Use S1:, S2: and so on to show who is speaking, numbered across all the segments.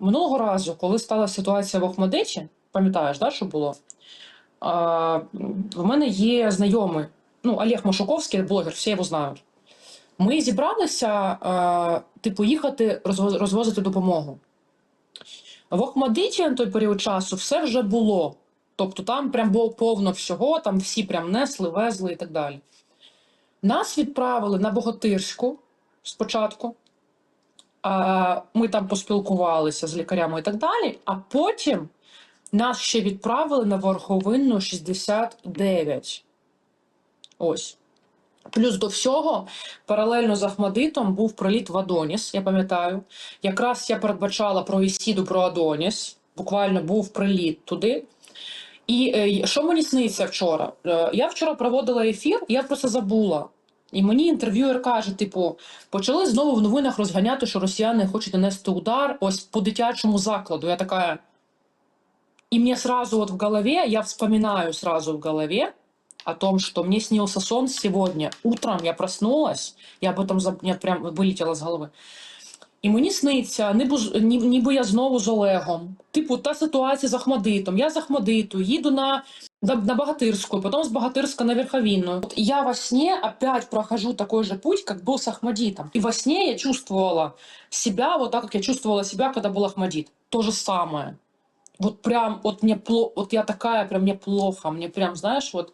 S1: Минулого разу, коли стала ситуація в Охмадиті, пам'ятаєш, да, що було? А, в мене є знайомий, ну, Олег Машуковський, блогер, всі його знають. Ми зібралися, а, типу, їхати розвозити допомогу. В Охмадиті на той період часу все вже було. Тобто там прям було повно всього, там всі прям несли, везли і так далі. Нас відправили на Богатирську спочатку. Ми там поспілкувалися з лікарями і так далі. А потім нас ще відправили на Верховинну 69. Ось. Плюс до всього, паралельно з Ахмадитом був проліт в Адоніс, я пам'ятаю. Якраз я передбачала про Ісіду про Адоніс. Буквально був приліт туди. І е, що мені сниться вчора? Е, я вчора проводила ефір, я про це забула. І мені інтерв'юер каже: типу, почали знову в новинах розганяти, що росіяни хочуть нанести удар ось по дитячому закладу. Я така. И мне сразу вот в голове, я вспоминаю сразу в голове о том, что мне снился сон сегодня. Утром я проснулась, я об этом заб... я прям вилетіла з голови. І мені сниться, ніби, ніби я знову з Олегом. Типу, та ситуація з Ахмадитом. Я з Ахмадиту, їду на, на, на Богатырскую, потом с Богатырска на Верховинную. Вот я во сне опять прохожу такой же путь, как был с Ахмадитом. И во сне я чувствовала себя вот так, как я чувствовала себя, когда был Ахмадит. То же самое. Вот прям, от мне плохо, от я такая, прям мне плохо, мені прям, знаєш, от.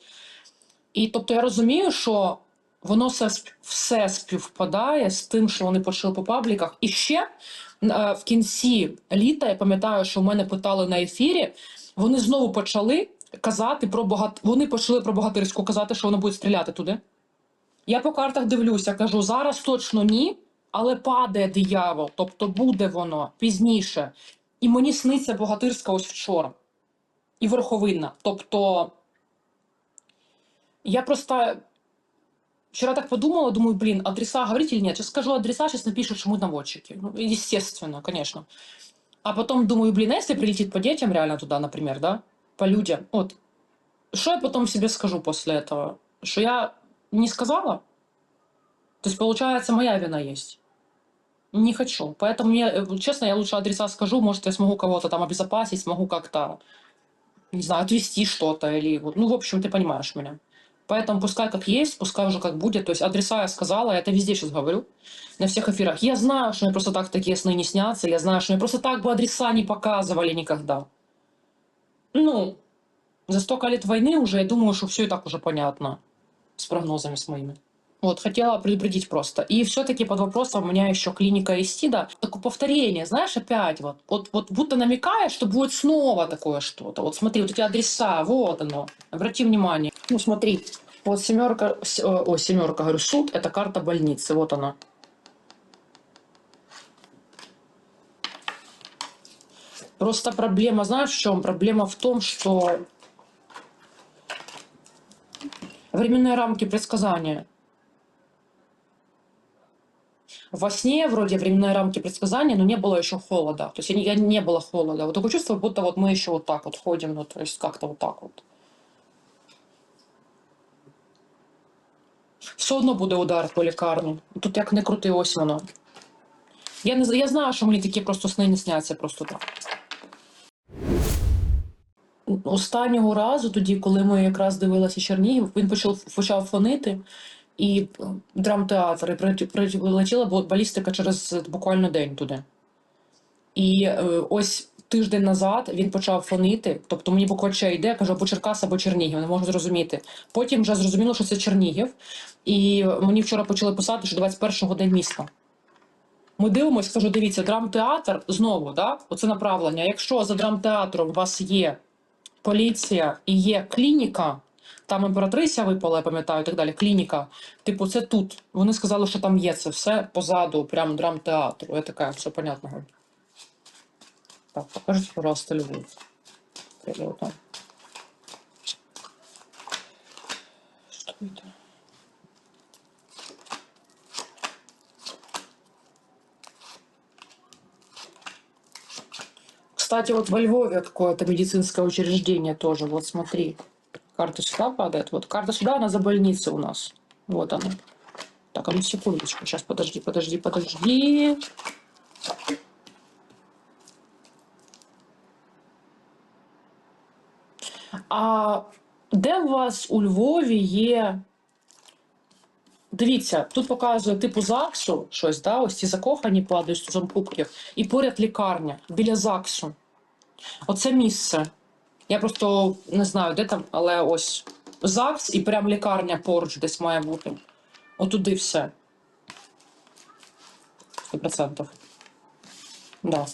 S1: І тобто я розумію, що воно все, сп- все співпадає з тим, що вони почали по пабліках. І ще е, в кінці літа, я пам'ятаю, що в мене питали на ефірі, вони знову почали казати про богат... Вони почали про богатирську казати, що вони будуть стріляти туди. Я по картах дивлюся, кажу, зараз точно ні, але падає диявол, тобто буде воно пізніше. І мені сниться богатирська ось вчора. І верховинна. Тобто. Я просто вчера так подумала, думаю, блин, адреса говорить или нет? Сейчас скажу адреса, сейчас напишут, что мы наводчики. Ну, естественно, конечно. А потом думаю, блин, а если прилетит по детям реально туда, например, да? По людям. Вот. Что я потом себе скажу после этого? Что я не сказала? То есть, получается, моя вина есть. Не хочу. Поэтому, мне, э, честно, я лучше адреса скажу. Может, я смогу кого-то там обезопасить, смогу как-то, не знаю, отвести что-то. или Ну, в общем, ты понимаешь меня. Поэтому пускай как есть, пускай уже как будет. То есть адреса я сказала, я это везде сейчас говорю, на всех эфирах. Я знаю, что мне просто так такие сны не снятся, я знаю, что мне просто так бы адреса не показывали никогда. Ну, за столько лет войны уже, я думаю, что все и так уже понятно с прогнозами с моими. Вот, хотела предупредить просто. И все-таки под вопросом у меня еще клиника Истида. Такое повторение, знаешь, опять вот, вот, вот будто намекая, что будет снова такое что-то. Вот смотри, вот эти адреса, вот оно. Обрати внимание. Ну, смотри, вот семерка, э, ой, семерка, говорю, суд, это карта больницы, вот она. Просто проблема, знаешь, в чем? Проблема в том, что временные рамки предсказания. Во сне вроде временные рамки предсказания, но не было еще холода. То есть я не, я не было холода. Вот такое чувство, будто вот мы еще вот так вот ходим, ну то есть как-то вот так вот. Все одно буде удар по лікарні. Тут як не крути, ось воно. Я, не, з- я знаю, що мені такі просто сни не сняться просто так. Останнього разу, тоді, коли ми якраз дивилися Чернігів, він почав, почав фонити, і е, драмтеатр, і прилетіла балістика через буквально день туди. І е, ось тиждень назад він почав фонити, тобто мені буквально йде, я кажу, або Черкас, або Чернігів, не можу зрозуміти. Потім вже зрозуміло, що це Чернігів, і мені вчора почали писати, що 21-го день міста. Ми дивимося, кажу, дивіться, драмтеатр знову, да? оце направлення. Якщо за драмтеатром у вас є поліція і є клініка, там імператриця випала, я пам'ятаю, і так далі. Клініка. Типу, це тут. Вони сказали, що там є це все позаду, прям драмтеатру. Я така, все понятно. Так, покажите, пожалуйста, Львів. Що вот Кстати, вот во Львове какое-то медицинское учреждение тоже. Вот смотри, карта сюда падает. Вот карта сюда, она за больницей у нас. Вот она. Так, а ну секундочку. Сейчас, подожди, подожди, подожди. А де у вас у Львові є. Дивіться, тут показує типу ЗАГСу щось, да, ось ці закохані падають з тузом кубків, і поряд лікарня біля ЗАГСу. Оце місце. Я просто не знаю, де там, але ось ЗАГС і прям лікарня поруч десь має бути. Отуди все. 100%. Да.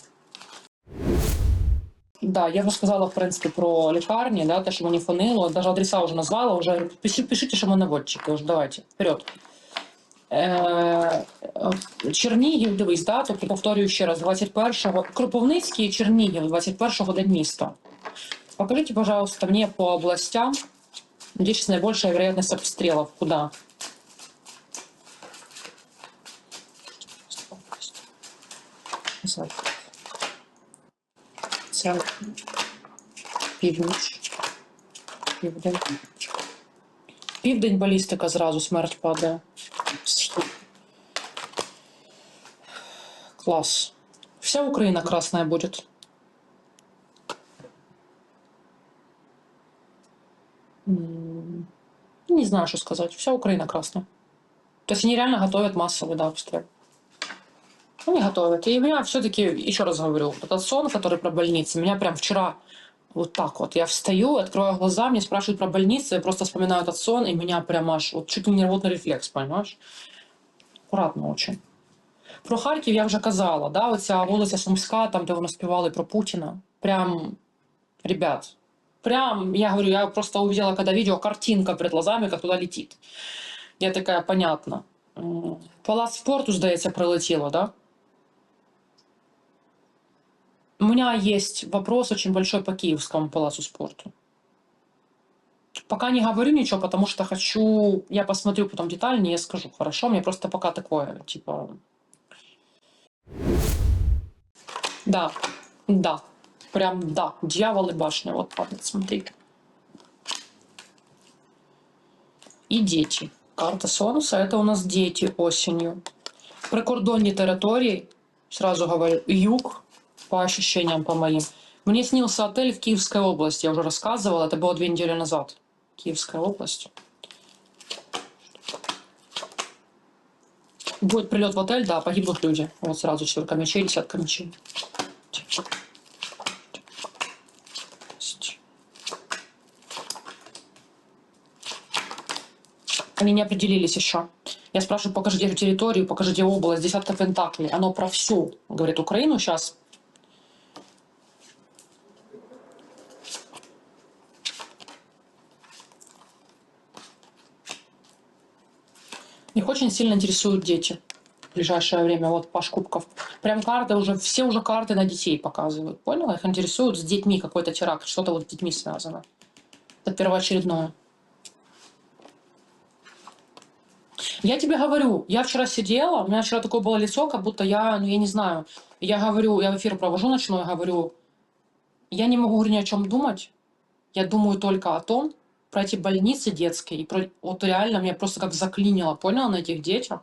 S1: Да, я вже сказала, в принципі, про лікарні, да, те, що мені фонило, даже адреса вже назвала, вже пишіть, пишіть, що ми наводчики, давайте, вперед. Е, Чернігів, дивись, да, тобто повторюю ще раз, 21-го, Кропивницький і Чернігів, 21-го день міста. Покажите, пожалуйста, мне по областям, где сейчас наибольшая вероятность обстрелов, куда? Північ. Південь. Південь балістика зразу смерть падає. Класс. Вся Украина красная будет. М, Не знаю, что сказать. Вся Украина красная. То есть они реально готовят массовый да, обстрел. Они готовят. И меня все-таки, еще раз говорю, этот сон, который про больницы, меня прям вчера вот так вот. Я встаю, открываю глаза, мне спрашивают про больницы, я просто вспоминаю этот сон, и меня прям аж вот чуть ли не рвотный рефлекс, понимаешь? Акуратно очень. Про Харків я вже казала, да, оця вулиця Сумська, там, де вони співали про Путіна. Прям, ребят, прям, я говорю, я просто увидела, когда видео, картинка перед глазами, как туда летит. Я такая, понятно. Палац спорту, здається, прилетіло, да? У меня есть вопрос очень большой по Киевскому палацу спорту. Пока не говорю ничего, потому что хочу... Я посмотрю потом детальнее и скажу, хорошо? Мне просто пока такое, типа... Да, да, прям да. Дьявол и башня, вот падает, смотри. И дети. Карта Сонуса, это у нас дети осенью. Прикордонні території, сразу говорю, юг, по ощущениям по моим. Мне снился отель в Киевской области, я уже рассказывала, это было две недели назад. Киевская область. Будет прилет в отель, да, погибнут люди. Вот сразу четверка мечей, десятка мечей. Они не определились еще. Я спрашиваю, покажите территорию, покажите область, десятка пентаклей. Оно про всю, говорит Украину сейчас. Их очень сильно интересуют дети в ближайшее время. Вот Паш Кубков. Прям карты уже, все уже карты на детей показывают. Поняла? Их интересует с детьми какой-то теракт, что-то вот с детьми связано. Это первоочередное. Я тебе говорю, я вчера сидела, у меня вчера такое было лицо, как будто я, ну я не знаю, я говорю, я в эфир провожу ночной, говорю, я не могу говорю, ни о чем думать, я думаю только о том, про эти больницы детские, и про, вот реально меня просто как заклинило, поняла, на этих детях.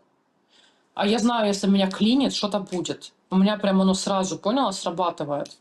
S1: А я знаю, если меня клинит, что-то будет. У меня прям оно сразу, поняла, срабатывает.